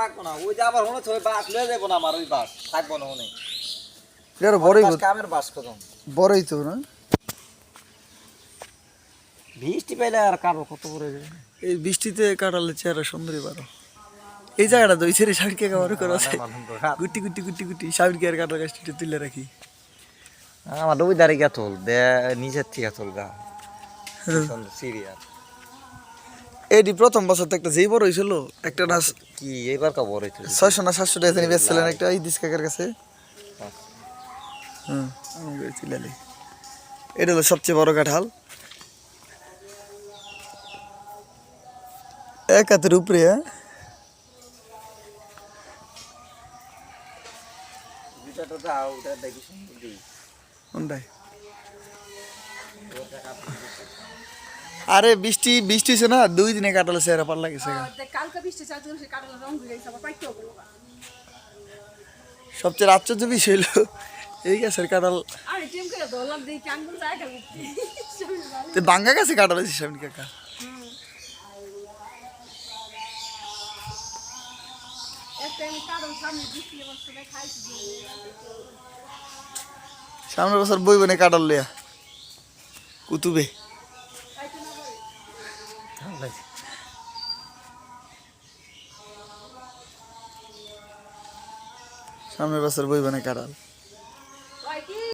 থাকব না। ওই যে আবার হচ্ছে ওই বাস লয়ে যাব না আমার ওই বাস। থাকব না এটা বড়ই বাস কামের বাস কদম বড়ই তো না? বৃষ্টি পেলে আর কারও কত এই বৃষ্টিতে কাটালে চেহারা সুন্দরী বারো। এই জায়গাটা তো করা আছে গুটি গুটি গুটি গুটি আর কাটার গাছটি তুলে রাখি। আমার ওই দাঁড়িয়ে গেতল দে নিচের থেকে গেতল গা। সিরিয়াল এটি প্রথম বছর তো একটা যেই বড় হয়েছিল একটা না কি এইবার কা বড় হইতো ছয়শো না সাতশো টাকা তিনি বেচছিলেন একটা এই দিস কাকার কাছে। হুম এটা হলো সবচেয়ে বড় কাঁঠাল। এক হাতের উপরে হ্যাঁ? দুটাটা আরে বৃষ্টি বৃষ্টি হয়েছে না দুই দিনে কাটালে সে কাটালে রং ঘুরে গেছে আবার পাইতেও গেল সবচেয়ে আশ্চর্য বিষয় হলো এই গাছের তো বাঙ্গা গাছে কাঁঠাল হয়েছে সামনে কাকা সামনের বছর বই বনে কাঁঠাল লিয়া কুতুবে। সামনের বছর বই বনে কাঁঠাল